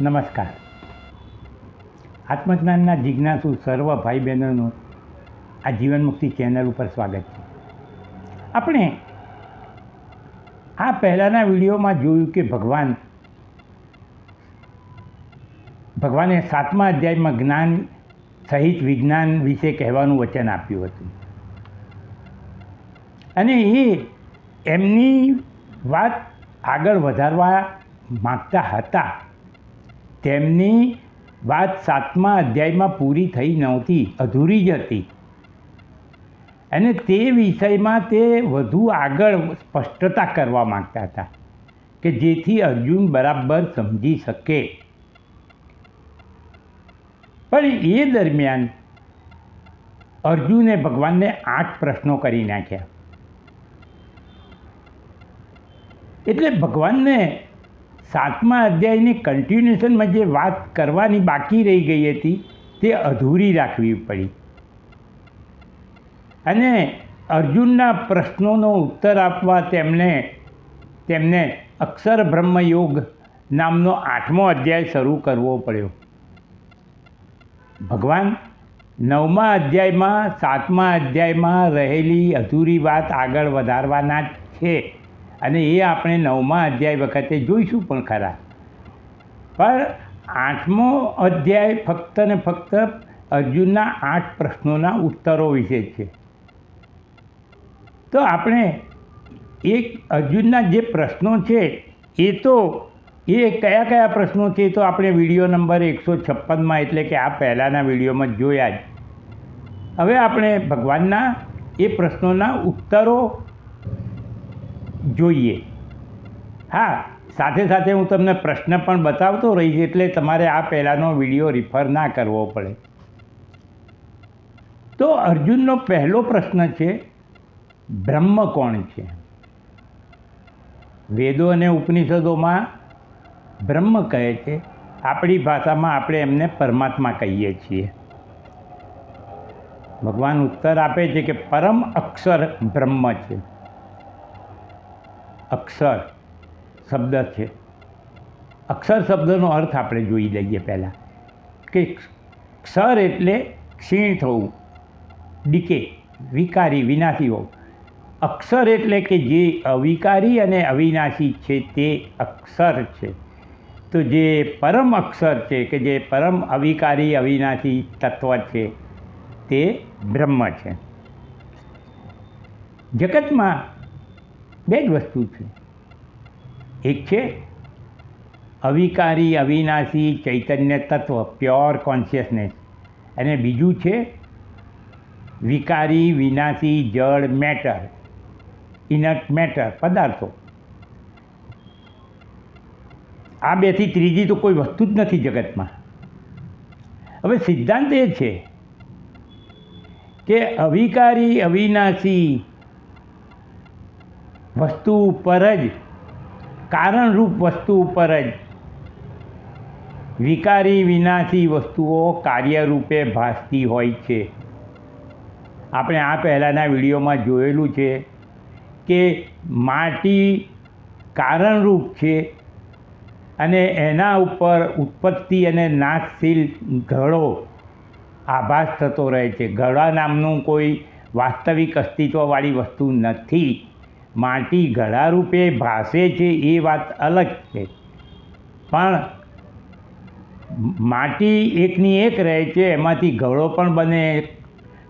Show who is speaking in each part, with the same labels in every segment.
Speaker 1: નમસ્કાર. આત્મજ્ઞાનના જિજ્ઞાસુ સર્વ ભાઈ બહેનોનું આ જીવનમુક્તિ ચેનલ ઉપર સ્વાગત છે. આપણે આ પહેલાંના વિડીયોમાં જોયું કે ભગવાન ભગવાને સાતમા અધ્યાયમાં જ્ઞાન સહિત વિજ્ઞાન વિશે કહેવાનું વચન આપ્યું હતું. અને એ એમની વાત આગળ વધારવા માગતા હતા. તેમની વાત સાતમા અધ્યાયમાં પૂરી થઈ નહોતી, અધૂરી જ હતી. અને તે વિષયમાં તે વધુ આગળ સ્પષ્ટતા કરવા માગતા હતા કે જેથી અર્જુન બરાબર સમજી શકે. પણ એ દરમિયાન અર્જુને ભગવાનને આઠ પ્રશ્નો કરી નાખ્યા. એટલે ભગવાનને સાતમા અધ્યાયની કન્ટિન્યુએશનમાં જે વાત કરવાની બાકી રહી ગઈ હતી, તે અધૂરી રાખવી પડી. અને અર્જુનના પ્રશ્નોનો ઉત્તર આપવા તેમણે, તેમને અક્ષર બ્રહ્મયોગ નામનો આઠમો અધ્યાય શરૂ કરવો પડ્યો. ભગવાન, નવમા અધ્યાયમાં સાતમા અધ્યાયમાં રહેલી અધૂરી વાત આગળ વધારવાના જ છે. અને એ આપણે નવમા અધ્યાય વખતે જોઈશું પણ ખરા. પણ આઠમો અધ્યાય ફક્ત ને ફક્ત અર્જુનના આઠ પ્રશ્નોના ઉત્તરો વિશે છે. તો આપણે એક અર્જુનના જે પ્રશ્નો છે, એ તો એ કયા કયા પ્રશ્નો છે તો આપણે વીડિયો નંબર એકસો છપ્પનમાં એટલે કે આ પહેલાંના વિડીયોમાં જોયા જ. હવે આપણે ભગવાનના એ પ્રશ્નોના ઉત્તરો જોઈએ. હા, સાથે સાથે હું તમને પ્રશ્ન પણ બતાવતો રહીશ એટલે તમારે આ પહેલાંનો વીડિયો રિફર ના કરવો પડે. તો અર્જુનનો પહેલો પ્રશ્ન છે, બ્રહ્મ કોણ છે? વેદો અને ઉપનિષદોમાં બ્રહ્મ કહે છે. આપણી ભાષામાં આપણે એમને પરમાત્મા કહીએ છીએ. ભગવાન ઉત્તર આપે છે કે પરમ અક્ષર બ્રહ્મ છે. અક્ષર શબ્દ છે. અક્ષર શબ્દનો અર્થ આપણે જોઈ લઈએ પહેલાં. કે ક્ષર એટલે ક્ષીણ થવું, ડીકે, વિકારી, વિનાશી હોવું. અક્ષર એટલે કે જે અવિકારી અને અવિનાશી છે તે અક્ષર છે. તો જે પરમ અક્ષર છે કે જે પરમ અવિકારી, અવિનાશી તત્વ છે તે બ્રહ્મ છે. જગતમાં બે જ વસ્તુ છે. એક છે, અવિકારી, અવિનાશી, ચૈતન્ય તત્વ પ્યોર કોન્શિયસનેસ અને બીજું છે, વિકારી, વિનાશી, જળ મેટર ઇનટ મેટર પદાર્થો. આ બેથી ત્રીજી તો કોઈ વસ્તુ જ નથી જગતમાં. હવે સિદ્ધાંત એ છે કે અવિકારી, અવિનાશી વસ્તુ ઉપર જ, કારણરૂપ વસ્તુ ઉપર જ. વિકારી વિનાથી વસ્તુઓ કાર્યરૂપે ભાસતી હોય છે. આપણે આ પહેલાંના વિડીયોમાં જોયેલું છે કે માટી કારણરૂપ છે અને એના ઉપર ઉત્પત્તિ અને નાશશીલ ઘડો આભાસ થતો રહે છે. ઘડા નામનું કોઈ વાસ્તવિક અસ્તિત્વવાળી વસ્તુ નથી. માટી ઘડા રૂપે ભાસે છે એ વાત અલગ છે. પણ માટી એકની એક રહે છે, એમાંથી ઘડો પણ બને,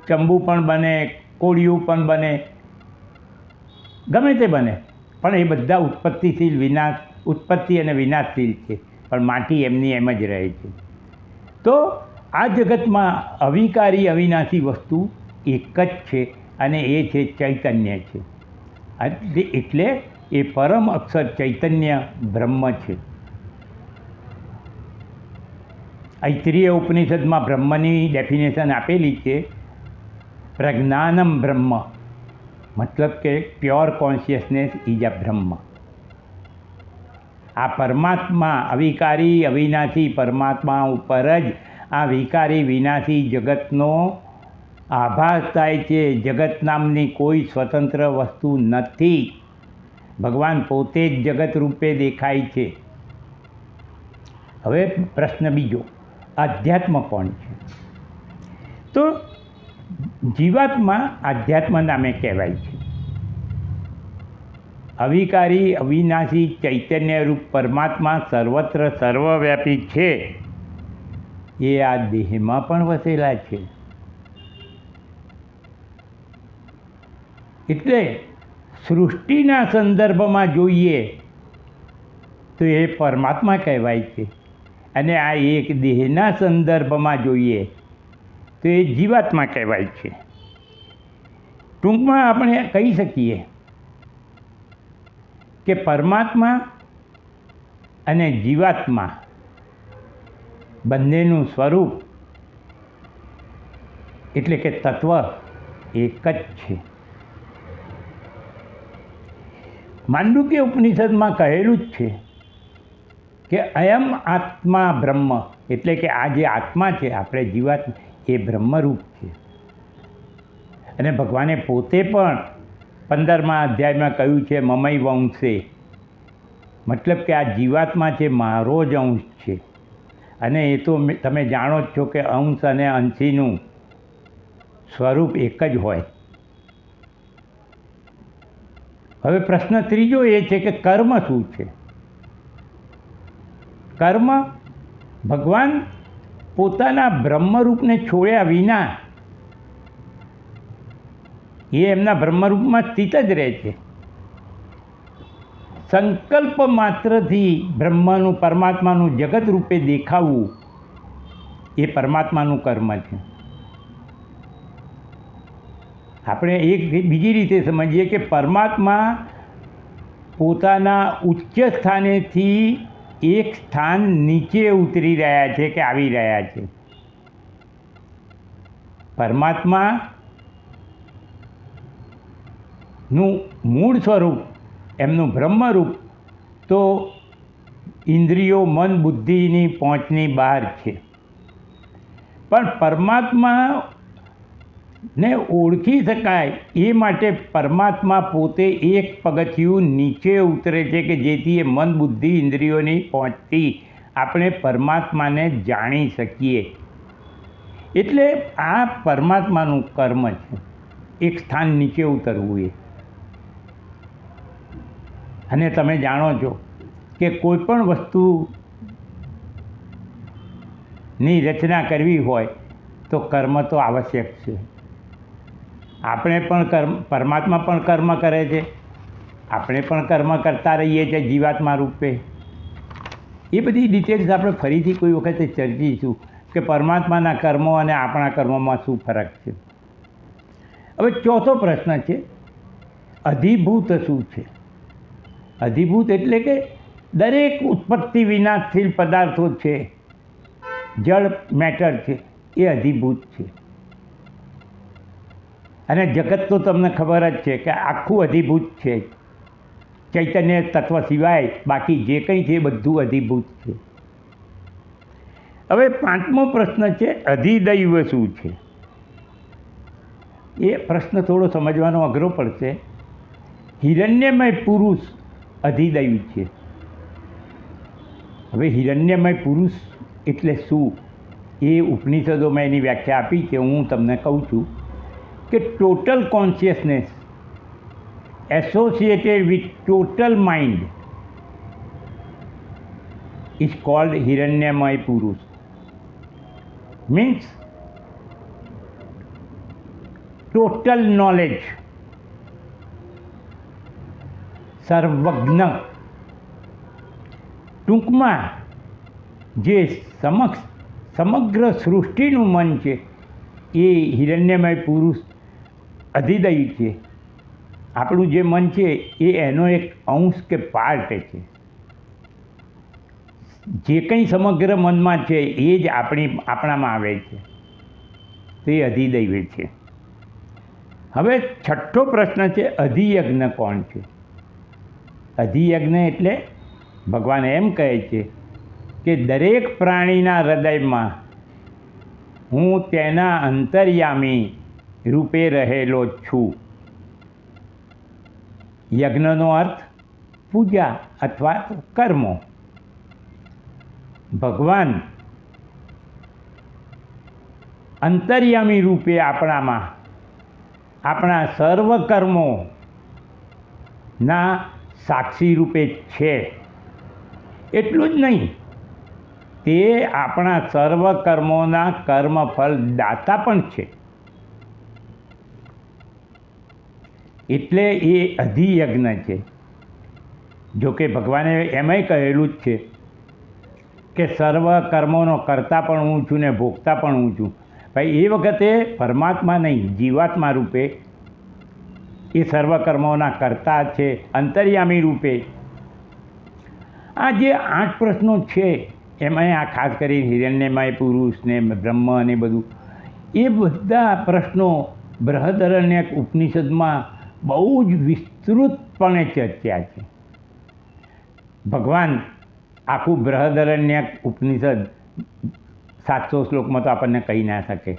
Speaker 1: ચંબુ પણ બને, કોળિયું પણ બને, ગમે તે બને. પણ એ બધા ઉત્પત્તિશીલ વિનાશ ઉત્પત્તિ અને વિનાશશીલ છે. પણ માટી એમની એમ જ રહે છે. તો આ જગતમાં અવિકારી, અવિનાશી વસ્તુ એક જ છે અને એ છે ચૈતન્ય છે. એટલે એ પરમ અક્ષર ચૈતન્ય બ્રહ્મ છે. ઐત્રીય ઉપનિષદમાં બ્રહ્મની ડેફિનેશન આપેલી છે, પ્રજ્ઞાનમ બ્રહ્મ. મતલબ કે પ્યોર કોન્શિયસનેસ ઇઝ અ બ્રહ્મ. આ પરમાત્મા અવિકારી અવિનાશી પરમાત્મા ઉપર જ આ વિકારી વિનાશી જગતનો આભાસ થાય છે. જગત નામની કોઈ સ્વતંત્ર વસ્તુ નથી. ભગવાન પોતે જ જગત રૂપે દેખાય છે. હવે પ્રશ્ન બીજો, આધ્યાત્મ કોણ છે? તો જીવાત્મા આધ્યાત્મ નામે કહેવાય છે. અવિકારી, અવિનાશી ચૈતન્યરૂપ પરમાત્મા સર્વત્ર સર્વવ્યાપી છે. એ આ દેહમાં પણ વસેલા છે. એટલે સૃષ્ટિના સંદર્ભમાં જોઈએ તો એ પરમાત્મા કહેવાય છે. અને આ એક દેહના સંદર્ભમાં જોઈએ તો એ જીવાત્મા કહેવાય છે. ટૂંકમાં આપણે કહી શકીએ કે પરમાત્મા અને જીવાત્મા બંનેનું સ્વરૂપ એટલે કે તત્વ એક જ છે. માંડુક્ય ઉપનિષદમાં કહેલું જ છે કે અયમ આત્મા બ્રહ્મ. એટલે કે આ જે આત્મા છે, આપણે જીવાત, એ બ્રહ્મરૂપ છે. અને ભગવાને પોતે પણ પંદરમા અધ્યાયમાં કહ્યું છે, મમય વંશે. મતલબ કે આ જીવાત્મા છે, મારો જ અંશ છે. અને એ તો તમે જાણો જ છો કે અંશ અને અંશીનું સ્વરૂપ એક જ હોય. હવે પ્રશ્ન ત્રીજો એ છે કે કર્મ શું છે? કર્મ ભગવાન પોતાના બ્રહ્મરૂપને છોડ્યા વિના એ એમના બ્રહ્મરૂપમાં સ્થિત જ રહે છે. સંકલ્પ માત્રથી બ્રહ્મનું પરમાત્માનું જગત રૂપે દેખાવું એ પરમાત્માનું કર્મ છે. આપણે એક બીજી રીતે સમજીએ કે પરમાત્મા પોતાના ઉચ્ચ સ્થાનેથી એક સ્થાન નીચે ઉતરી રહ્યા છે કે આવી રહ્યા છે. પરમાત્મા નું મૂળ સ્વરૂપ, એમનું બ્રહ્મરૂપ તો ઇન્દ્રિયો, મન, બુદ્ધિની પહોંચની બહાર છે. પણ પરમાત્મા ને ઓળખી શકાય. એ માટે પરમાત્મા પોતે એક પગથિયું નીચે ઉતરે છે કે જેથી એ મન, બુદ્ધિ, ઇન્દ્રિયોની પહોંચતી આપણે પરમાત્માને જાણી શકીએ. એટલે આ પરમાત્માનું કર્મ છે. એક સ્થાન નીચે ઉતરવું એ. અને તમે જાણો છો કે કોઈપણ વસ્તુની રચના કરવી હોય તો કર્મ તો આવશ્યક છે. આપણે પણ કર્મ, પરમાત્મા પણ કર્મ કરે છે. આપણે પણ કર્મ કરતા રહીએ છીએ જીવાત્મા રૂપે. એ બધી ડિટેલ્સ આપણે ફરીથી કોઈ વખતે ચર્ચીશું કે પરમાત્માના કર્મો અને આપણા કર્મોમાં શું ફરક છે. હવે ચોથો પ્રશ્ન છે, અધિભૂત શું છે? અધિભૂત એટલે કે દરેક ઉત્પત્તિ વિનાશીલ પદાર્થો છે. જળ, મેટર છે, એ અધિભૂત છે. અને જગત તો તમને ખબર જ છે કે આખું અધિભૂત છે. ચૈતન્ય તત્વ સિવાય બાકી જે કંઈ છે એ બધું અધિભૂત છે. હવે પાંચમો પ્રશ્ન છે, અધિદૈવ શું છે? એ પ્રશ્ન થોડો સમજવાનો અઘરો પડશે. હિરણ્યમય પુરુષ અધિદૈવ છે. હવે હિરણ્યમય પુરુષ એટલે શું? એ ઉપનિષદોમાં એની વ્યાખ્યા આપી છે, હું તમને કહું છું. કે total consciousness associated with total mind is called હિરણ્યમય પુરુષ મીન્સ ટોટલ નોલેજ સર્વજ્ઞ ટૂંકમાં જે સમક્ષ સમગ્ર સૃષ્ટિનું મન છે એ હિરણ્યમય પુરુષ અધિદય છે આપણું જે મન છે એ એનો એક અંશ કે પાર્ટ છે. જે કંઈ સમગ્ર મનમાં છે એ જ આપણી, આપણામાં આવે છે. તે અધિદૈવ છે. હવે છઠ્ઠો પ્રશ્ન છે, અધિયજ્ઞ કોણ છે? અધિયજ્ઞ એટલે ભગવાન એમ કહે છે કે દરેક પ્રાણીના હૃદયમાં હું તેના અંતર્યામી રૂપે રહેલો છું. યજ્ઞનો અર્થ પૂજા અથવા તો કર્મો. ભગવાન અંતર્યામી રૂપે આપણામાં આપણા સર્વ કર્મોના સાક્ષી રૂપે છે. એટલું જ નહીં, તે આપણા સર્વ કર્મોના કર્મફળ દાતા પણ છે. એટલે એ અધિયજ્ઞ છે. જોકે ભગવાને એમાંય કહેલું જ છે કે સર્વ કર્મોનો કરતા પણ હું છું ને ભોગતા પણ હું છું. ભાઈ, એ વખતે પરમાત્મા નહીં, જીવાત્મા રૂપે એ સર્વ કર્મોના કરતા છે, અંતર્યામી રૂપે. આ જે આઠ પ્રશ્નો છે એમાં આ ખાસ કરીને હિરણ્યમય પુરુષને બ્રહ્મ ને બધું, એ બધા પ્રશ્નો બૃહદરણ્યક ઉપનિષદમાં બહુ જ વિસ્તૃતપણે ચર્ચ્યા છે. ભગવાન આખું બૃહદરણ્ય ઉપનિષદ સાતસો શ્લોકમાં તો આપણને કહી ના શકે.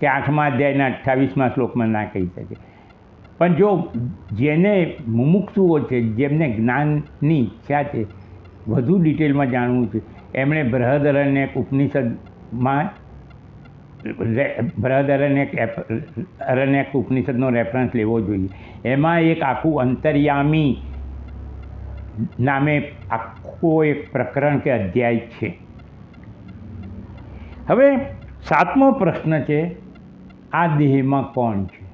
Speaker 1: કે આઠમા અધ્યાયના અઠ્ઠાવીસમાં શ્લોકમાં ના કહી શકે. પણ જો જેને મુમુક્ષુઓ છે, જેમને જ્ઞાનની ઈચ્છા છે, વધુ ડિટેલમાં જાણવું છે, એમણે બૃહદરણ્ય ઉપનિષદમાં બૃહદરણ્યક અરણ્યક ઉપનિષદનો રેફરન્સ લેવો જોઈએ. એમાં એક આખું અંતર્યામી નામે આખો એક પ્રકરણ કે અધ્યાય છે. હવે સાતમો પ્રશ્ન છે, આ દેહમાં કોણ છે?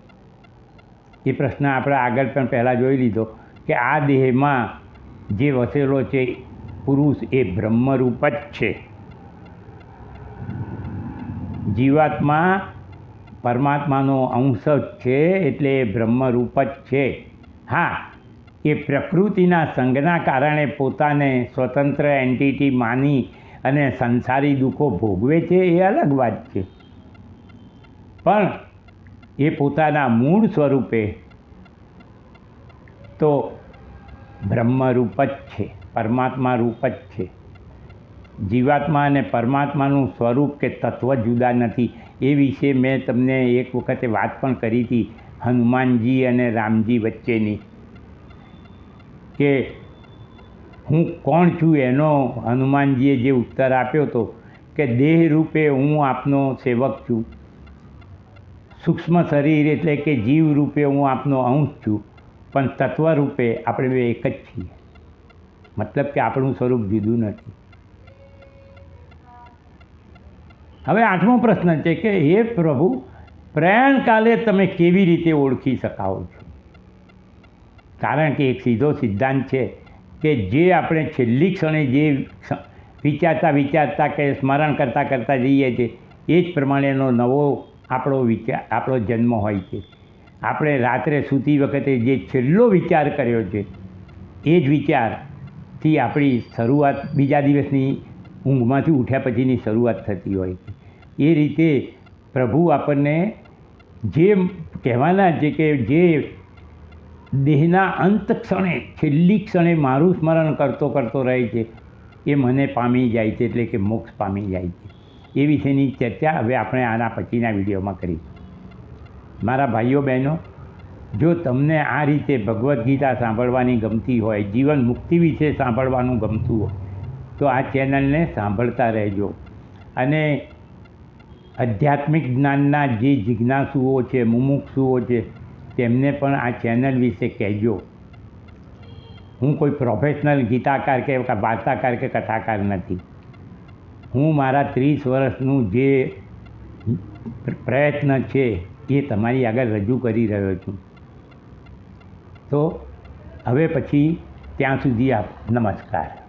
Speaker 1: એ પ્રશ્ન આપણે આગળ પણ પહેલાં જોઈ લીધો કે આ દેહમાં જે વસેલો છે પુરુષ એ બ્રહ્મરૂપ જ છે. જીવાત્મા પરમાત્માનો અંશ જ છે એટલે બ્રહ્મરૂપ જ છે. હા, એ પ્રકૃતિના સંઘના કારણે પોતાને સ્વતંત્ર એન્ટિટી માની અને સંસારી દુઃખો ભોગવે છે એ અલગ વાત છે. પણ એ પોતાના મૂળ સ્વરૂપે તો બ્રહ્મરૂપ જ છે, પરમાત્મા રૂપ જ છે. જીવાત્મા અને પરમાત્માનું સ્વરૂપ કે તત્વ જુદા નથી. એ વિશે મેં તમને એક વખતે વાત પણ કરી હતી હનુમાનજી અને રામજી વચ્ચેની કે હું કોણ છું એનો હનુમાનજીએ જે ઉત્તર આપ્યો હતો કે દેહ રૂપે હું આપનો સેવક છું. સૂક્ષ્મ શરીર એટલે કે જીવ રૂપે હું આપનો અંશ છું, પણ તત્વ રૂપે આપણે બે એક જ છીએ. મતલબ કે આપણું સ્વરૂપ જુદું નથી. હવે આઠમો પ્રશ્ન છે કે, હે પ્રભુ, પ્રયાણકાલે તમે કેવી રીતે ઓળખી શકાવો છો? કારણ કે એક સીધો સિદ્ધાંત છે કે જે આપણે છેલ્લી ક્ષણે જે વિચારતા વિચારતા કે સ્મરણ કરતાં કરતાં જઈએ છીએ, એ જ પ્રમાણેનો નવો આપણો વિચાર, આપણો જન્મ હોય છે. આપણે રાત્રે સૂતી વખતે જે છેલ્લો વિચાર કર્યો છે, એ જ વિચારથી આપણી શરૂઆત, બીજા દિવસની ઊંઘમાંથી ઉઠ્યા પછીની શરૂઆત થતી હોય છે. એ રીતે પ્રભુ આપણને જે કહેવાના છે કે જે દેહના અંત ક્ષણે, છેલ્લી ક્ષણે મારું સ્મરણ કરતો કરતો રહે છે, એ મને પામી જાય છે, એટલે કે મોક્ષ પામી જાય છે. એ વિશેની ચર્ચા હવે આપણે આના પછીના વિડીયોમાં કરીશું. મારા ભાઈઓ બહેનો, જો તમને આ રીતે ભગવદ્ ગીતા સાંભળવાની ગમતી હોય, જીવન મુક્તિ વિશે સાંભળવાનું ગમતું હોય, તો આ ચેનલને સાંભળતા રહેજો. અને આધ્યાત્મિક જ્ઞાનના જે જિજ્ઞાસુઓ છે, મુમુક્ષુઓ છે, તેમને પણ આ ચેનલ વિશે કહેજો. હું કોઈ પ્રોફેશનલ ગીતાકાર કે વાર્તાકાર કે કથાકાર નથી. હું મારા ત્રીસ વર્ષનું જે પ્રયત્ન છે એ તમારી આગળ રજૂ કરી રહ્યો છું. તો હવે પછી ત્યાં સુધી આપ નમસ્કાર.